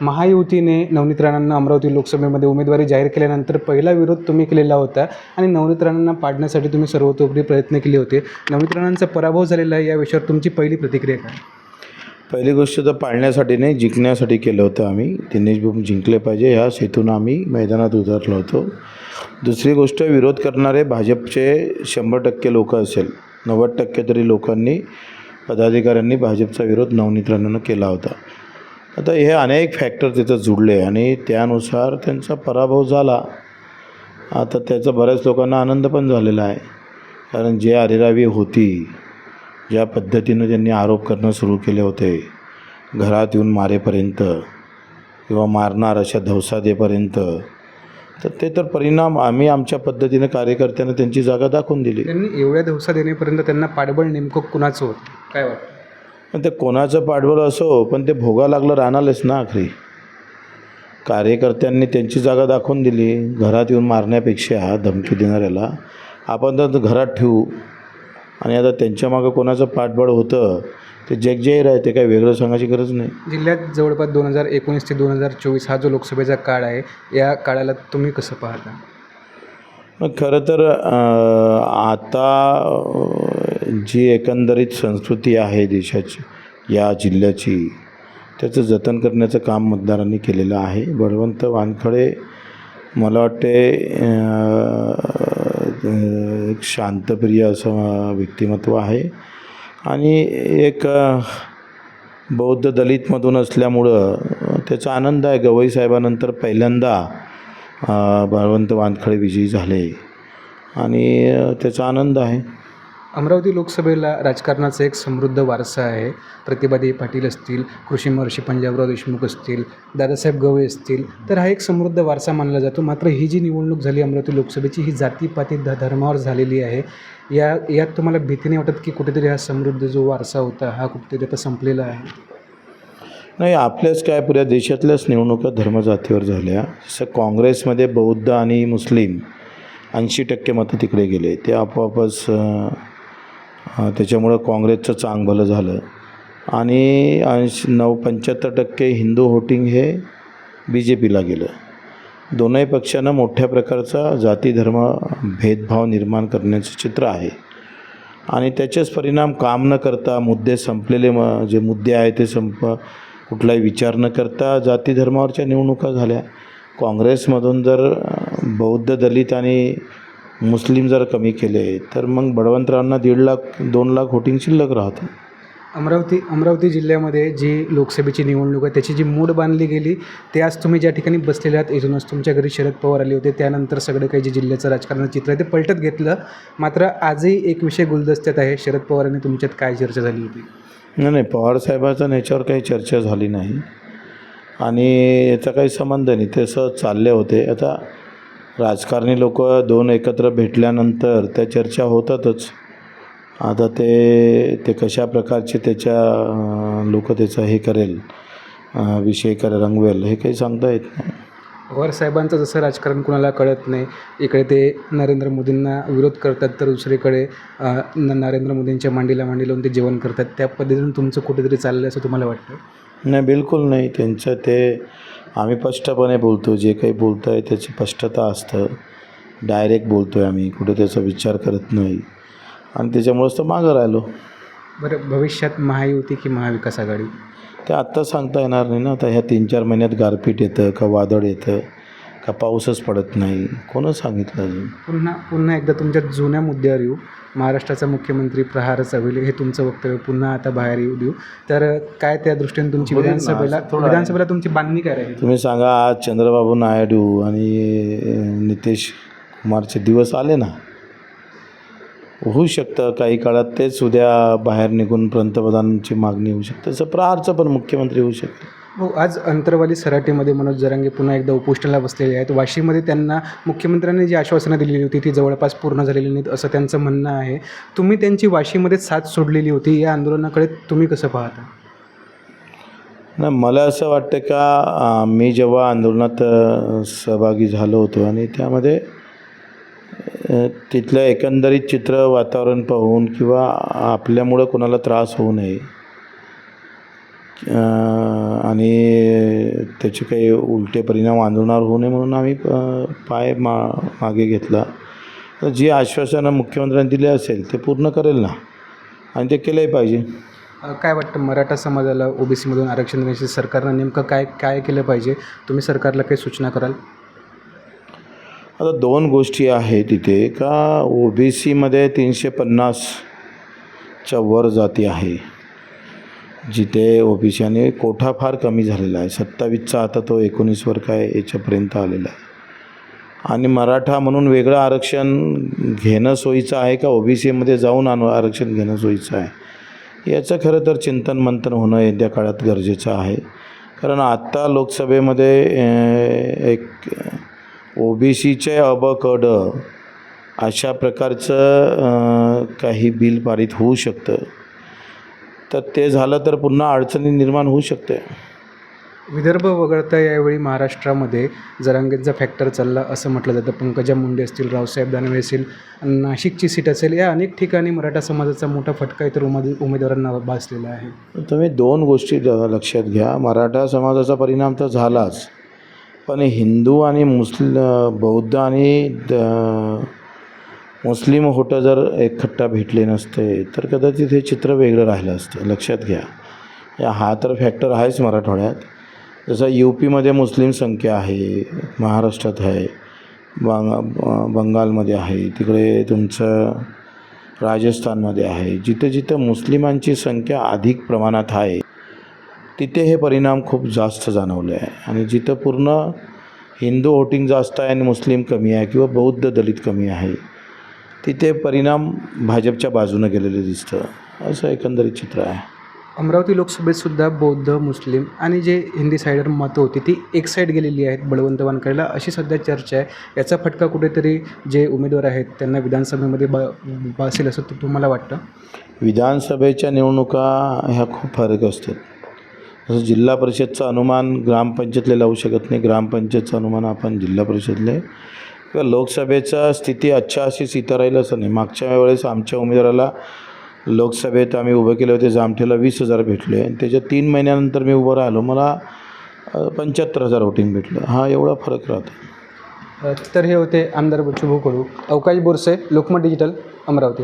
महायुतीने नवनीत राणांना अमरावती लोकसभेमध्ये उमेदवारी जाहीर केल्यानंतर पहिला विरोध तुम्ही केलेला होता आणि नवनीत राणांना पाडण्यासाठी तुम्ही सर्वतोपरी प्रयत्न केले होते. नवनीत राणांचा पराभव झालेला आहे या विषयावर तुमची पहिली प्रतिक्रिया काय? पहिली गोष्ट तर पाळण्यासाठी नाही जिंकण्यासाठी केलं होतं आम्ही. दिनेश भूम जिंकले पाहिजे ह्या हेतून आम्ही मैदानात उतरलो होतो. दुसरी गोष्ट विरोध करणारे भाजपचे शंभर टक्के लोक असेल नव्वद टक्के तरी लोकांनी पदाधिकाऱ्यांनी भाजपचा विरोध नवनीत राणांना केला होता. आता हे अनेक फॅक्टर तिथं जुडले आणि त्यानुसार त्यांचा पराभव झाला. आता त्याचा बऱ्याच लोकांना आनंद पण झालेला आहे. कारण जे अरेरावी होती ज्या पद्धतीनं त्यांनी आरोप करणं सुरू केले होते घरात येऊन मारेपर्यंत किंवा मारणार अशा धवसादेपर्यंत तर ते तर परिणाम आम्ही आमच्या पद्धतीनं कार्यकर्त्यांना त्यांची जागा दाखवून दिली. त्यांनी एवढ्या दिवसात देण्यापर्यंत त्यांना पाठबळ नेमकं कुणाचं होतं? काय वाटतं? पण ते कोणाचं पाठबळ असो पण ते भोगा लागलं राहणारच ना आखरी. कार्यकर्त्यांनी त्यांची जागा दाखवून दिली घरात येऊन मारण्यापेक्षा धमकी देणाऱ्याला आपण तर घरात ठेवू. आणि आता त्यांच्या मागं कोणाचं पाठबळ होतं ते जगजाहीर आहे ते काही वेगळं सांगायची गरज नाही. जिल्ह्यात जवळपास दोन हजार एकोणीस ते दोन हजार चोवीस हा जो लोकसभेचा काळ आहे या काळाला तुम्ही कसं पाहता? मग खरं तर आता जी एकंदरीत संस्कृती आहे देशाची या जिल्ह्याची त्याचं जतन करण्याचं काम मतदारांनी केलेलं आहे. बळवंत वानखळे मला वाटते एक शांतप्रिय असं व्यक्तिमत्व आहे. आणि एक बौद्ध दलितमधून असल्यामुळं त्याचा आनंद आहे. गवई साहेबानंतर पहिल्यांदा बळवंत वानखळे विजयी झाले. आणि त्याचा आनंद आहे. अमरावती लोकसभेला राजकारणाचा एक समृद्ध वारसा आहे. प्रतिभादेवी पाटील असतील कृषी महर्षी पंजाबराव देशमुख असतील दादासाहेब गवळी असतील तर हा एक समृद्ध वारसा मानला जातो. मात्र ही जी निवडणूक झाली अमरावती लोकसभेची ही जातीपाती ध धर्मावर झालेली आहे. या यात तुम्हाला भीती नाही वाटत की कुठेतरी हा समृद्ध जो वारसा होता हा कुठेतरी आता संपलेला आहे? नाही आपल्याच काय पुऱ्या देशातल्याच निवडणुका धर्मजातीवर झाल्या. जसं काँग्रेसमध्ये बौद्ध आणि मुस्लिम ऐंशी टक्के मतं तिकडे गेले. ते आपोआपच त्याच्यामुळं काँग्रेसचं चांग भलं झालं. आणि ऐंशी नऊ पंच्याहत्तर टक्के हिंदू होटिंग हे बी जे पीला गेलं. दोनही पक्षांना मोठ्या प्रकारचा जाती धर्म भेदभाव निर्माण करण्याचं चित्र आहे. आणि त्याचेच परिणाम काम न करता मुद्दे संपलेले म जे मुद्दे आहे ते संप कुठलाही विचार न करता जाती धर्मावरच्या निवडणुका झाल्या. काँग्रेसमधून जर बौद्ध दलित आणि मुस्लिम जर कमी केले तर मग बळवंतरावांना दीड लाख दोन लाख होटिंग शिल्लक राहते. अमरावती अमरावती जिल्ह्यामध्ये जी लोकसभेची निवडणूक आहे त्याची जी मूड बांधली गेली ते आज तुम्ही ज्या ठिकाणी बसलेले आहात इथूनच तुमच्या घरी शरद पवार आले होते. त्यानंतर सगळं काही जे जिल्ह्याचं राजकारणाचं चित्र आहे ते पलटत घेतलं. मात्र आजही एक विषय गुलदस्त्यात आहे शरद पवारांनी तुमच्यात काय चर्चा झाली होती? नाही नाही पवारसाहेबाचा याच्यावर काही चर्चा झाली नाही. आणि याचा काही संबंध नाही. ते सहज चालले होते. आता राजकारणी लोक दोन एकत्र भेटल्यानंतर त्या चर्चा होतातच. आता ते ते कशा प्रकारचे त्याच्या लोक त्याचं हे करेल विषय करेल रंगवेल हे काही सांगता येत नाही. पवार साहेबांचं जसं राजकारण कुणाला कळत नाही इकडे ते नरेंद्र मोदींना विरोध करतात तर दुसरीकडे न नरेंद्र मोदींच्या मांडीला मांडी लावून ते जेवण करतात. त्या पद्धतीनं तुमचं कुठेतरी चाललं असं तुम्हाला वाटतं? नाही बिलकुल नाही. त्यांचं ते आम्ही स्पष्टपणे बोलतो. जे काही बोलतो आहे त्याची स्पष्टता असतं. डायरेक्ट बोलतो आहे आम्ही. कुठे त्याचा विचार करत नाही. आणि त्याच्यामुळंच तर मागं राहिलो. बरं भविष्यात महायुती की महाविकास आघाडी? ते आत्ता सांगता येणार नाही ना. आता ह्या तीन चार महिन्यात गारपीट येतं का वादळ येतं का पाऊसच पडत नाही. कोणच सांगितलं अजून? पुन्हा पुन्हा एकदा तुमच्या जुन्या मुद्द्यावर येऊ. महाराष्ट्राचा मुख्यमंत्री प्रहार चव्हाण हे तुमचं वक्तव्य पुन्हा आता बाहेर येऊ देऊ. तर काय त्या दृष्टीने तुमची ना, विधानसभेला असं थोडं आहे. विधानसभेला तुमची बांधणी काय राहील? तुम्ही सांगा आज चंद्रबाबू नायडू आणि नितीश कुमारचे दिवस आले ना. होऊ शकतं. काही काळात तेच उद्या बाहेर निघून पंतप्रधानांची मागणी होऊ शकते. तसं प्रहारचं पण मुख्यमंत्री होऊ शकतं. हो आज अंतरवाली सराटीमध्ये मनोज जरांगे पुन्हा एकदा उपोषणाला बसलेले आहेत. वाशीमध्ये त्यांना मुख्यमंत्र्यांनी जी आश्वासनं दिलेली होती ती जवळपास पूर्ण झालेली नाहीत असं त्यांचं म्हणणं आहे. तुम्ही त्यांची वाशीमध्ये साथ सोडलेली होती. या आंदोलनाकडे तुम्ही कसं पाहता? नाही मला असं वाटतं का मी जेव्हा आंदोलनात सहभागी झालो होतो आणि त्यामध्ये तिथलं एकंदरीत चित्र वातावरण पाहून किंवा आपल्यामुळं कोणाला त्रास होऊ नये. आणि त्याचे काही उलटे परिणाम आंदोलनावर होऊ नये म्हणून आम्ही पाय मा मागे घेतला. तर जी आश्वासनं मुख्यमंत्र्यांनी दिली असेल ते पूर्ण करेल ना? आणि ते केलंही पाहिजे. काय वाटतं मराठा समाजाला ओबीसीमधून आरक्षण देण्यासाठी सरकारनं नेमकं काय काय केलं पाहिजे? तुम्ही सरकारला काही सूचना कराल? आता दोन गोष्टी आहेत तिथे का ओ बी सीमध्ये तीनशे पन्नासच्या वर जाती आहे. जिथे ओ बी सी आणि कोठा फार कमी झालेला आहे. सत्तावीसचा आता तो एकोणीसवर काय याच्यापर्यंत आलेला आहे. आणि मराठा म्हणून वेगळं आरक्षण घेणं सोयीचं आहे का? ओ बी सीमध्ये जाऊन आण आरक्षण घेणं सोयीचं आहे? याचं खरं तर चिंतन मंथन होणं येत्या काळात गरजेचं आहे. कारण आत्ता लोकसभेमध्ये एक ओ बी सीचे अब क ड अशा प्रकारचं काही बिल पारित होऊ शकतं. तर ते झालं तर पुन्हा अडचणी निर्माण होऊ शकते. विदर्भ वगळता यावेळी महाराष्ट्रामध्ये जरांगेचा फॅक्टर चालला असं म्हटलं जातं. पंकजा मुंडे असतील रावसाहेब दानवे असतील नाशिकची सीट असेल या अनेक ठिकाणी मराठा समाजाचा मोठा फटका इतर उमेद उमेदवारांना भासलेला आहे. तुम्ही दोन गोष्टी लक्षात घ्या. मराठा समाजाचा परिणाम तर झालाच. पण हिंदू आणि मुस्ल बौद्ध आणि द- मुस्लिम होटं जर एकखट्टा भेटले नसते तर कदाचित हे चित्र वेगळं राहिलं असतं. लक्षात घ्या. या हा तर फॅक्टर आहेच मराठवाड्यात. जसं यू पीमध्ये मुस्लिम संख्या आहे महाराष्ट्रात आहे बंग बंगालमध्ये आहे तिकडे तुमचं राजस्थानमध्ये आहे. जिथं जिथं मुस्लिमांची संख्या अधिक प्रमाणात आहे तिथे हे परिणाम खूप जास्त जाणवले आहे. आणि जिथं पूर्ण हिंदू वोटिंग जास्त आहे आणि मुस्लिम कमी आहे किंवा बौद्ध दलित कमी आहे तिथे परिणाम भाजपच्या बाजूनं गेलेलं दिसतं. असं एकंदरीत चित्र आहे. अमरावती लोकसभेत सुद्धा बौद्ध मुस्लिम आणि जे हिंदी साईडर मतं होती ती एक साईड गेलेली आहेत बळवंत वानखेडेला. अशी सध्या चर्चा आहे. याचा फटका कुठेतरी जे उमेदवार आहेत त्यांना विधानसभेमध्ये ब बसेल असं तुम्हाला वाटतं? विधानसभेच्या निवडणुका ह्या खूप फरक असतात. जसं जिल्हा परिषदचं अनुमान ग्रामपंचायतले लावू शकत नाही. ग्रामपंचायतचं अनुमान आपण जिल्हा परिषदले. किंवा लोकसभेचा स्थिती अच्छा अशी सीता राहील असं नाही. मागच्या वेळेस आमच्या उमेदवाराला लोकसभेत आम्ही उभं केले होते. जामठेला वीस हजार भेटले. आणि त्याच्या तीन महिन्यानंतर मी उभं राहिलो. मला पंच्याहत्तर हजार वोटिंग भेटलं. हा एवढा फरक राहतो. तर हे होते आमदार बच्चू कडू अवकाश बोरसे लोकमत डिजिटल अमरावती.